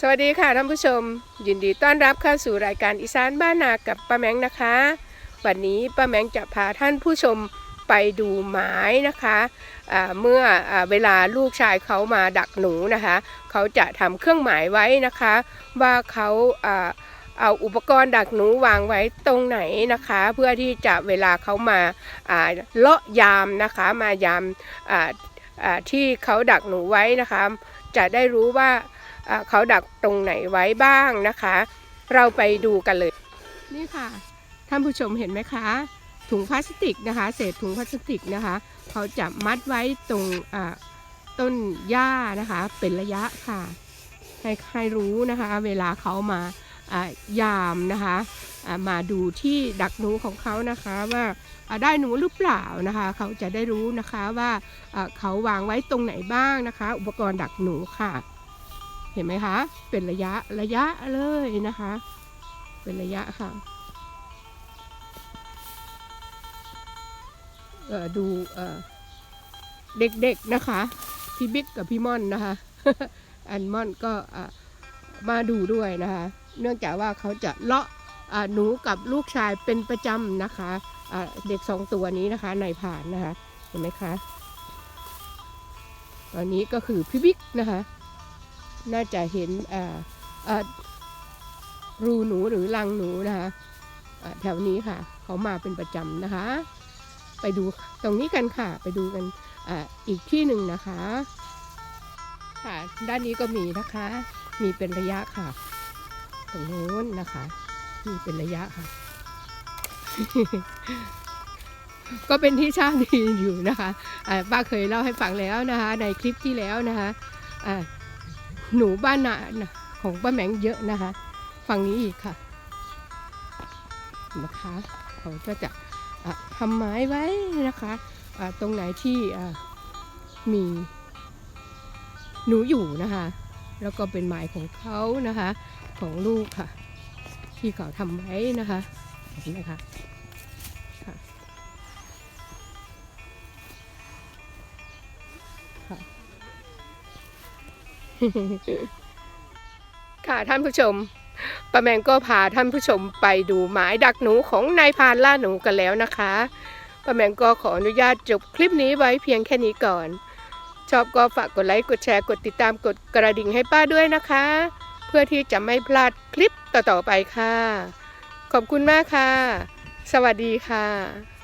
สวัสดีค่ะท่านผู้ชม ยินดีต้อนรับเข้าสู่รายการอีสานบ้านนากับป้าแมงนะคะ วันนี้ป้าแมงจะพาท่านผู้ชมไปดูหมายนะคะอ่าเมื่ออเวลาลูกชายเขามาดักหนูนะคะ เขาจะทำเครื่องหมายไว้นะคะ ว่าเขาอเอาอุปกรณ์ดักหนูวางไว้ตรงไหนนะคะ เพื่อที่จะเวลาเขามาเลาะยามนะคะมายามที่เขาดักหนูไว้นะคะ จะได้รู้ว่า เขาดักตรงไหนไว้บ้างนะคะ เราไปดูกันเลย นี่ค่ะท่านผู้ชมเห็นไหมคะ ถุงพลาสติกนะคะ เศษถุงพลาสติกนะคะ เขาจะมัดไว้ตรงต้นหญ้านะคะ เป็นระยะค่ะ ให้ให้รู้นะคะ เวลาเขามายามนะคะมาดูที่ดักหนูของเขานะคะว่าได้หนูหรือเปล่านะคะ เขาจะได้รู้นะคะว่าเขาวางไว้ตรงไหนบ้างนะคะ อุปกรณ์ดักหนูค่ะ เห็นไหมคะ เป็นระยะระยะเลยนะคะ เป็นระยะค่ะดูเด็กๆนะคะ พี่บิ๊กกับพี่ม่อนนะคะ อันม่อนก็มาดูด้วยนะคะ เนื่องจากว่าเขาจะเลาะหนูกับลูกชายเป็นประจำนะคะะเด็กสองตัวนี้นะคะในผ่านนะคะ เห็นไหมคะ ตอนนี้ก็คือพี่บิ๊กนะคะ น่าจะเห็นรูหนูหรือรังหนูนะคะแถวนี้ค่ะ เขามาเป็นประจำนะคะ ไปดูตรงนี้กันค่ะ ไปดูกันออีกที่หนึ่งนะคะ ค่ะด้านนี้ก็มีนะคะ มีเป็นระยะค่ะ ตรงโน้นนะคะ มีเป็นระยะค่ะ ก็เป็นที่ทราบดีอยู่นะคะป้าเคยเล่าให้ฟังแล้วนะคะ ในคลิปที่แล้วนะคะ หนูบ้านนาของป้าแหมงเยอะนะคะ ฝั่งนี้อีกค่ะนะคะเขาก็จะทำไม้ไว้นะคะะตรงไหนที่มีหนูอยู่นะคะ แล้วก็เป็นไม้ของเขานะคะ ของลูกค่ะ ที่เขาทำไว้นะคะเห็นไหมคะค่ะ ค่ะท่านผู้ชมป้าแมงก็พาท่านผู้ชมไปดูหมายดักหนูของนายพานล่าหนูกันแล้วนะคะป้าแมงก็ขออนุญาตจบคลิปนี้ไว้เพียงแค่นี้ก่อน ชอบก็ฝากกดไลค์กดแชร์กดติดตามกดกระดิ่งให้ป้าด้วยนะคะ เพื่อที่จะไม่พลาดคลิปต่อๆไปค่ะ ขอบคุณมากค่ะ สวัสดีค่ะ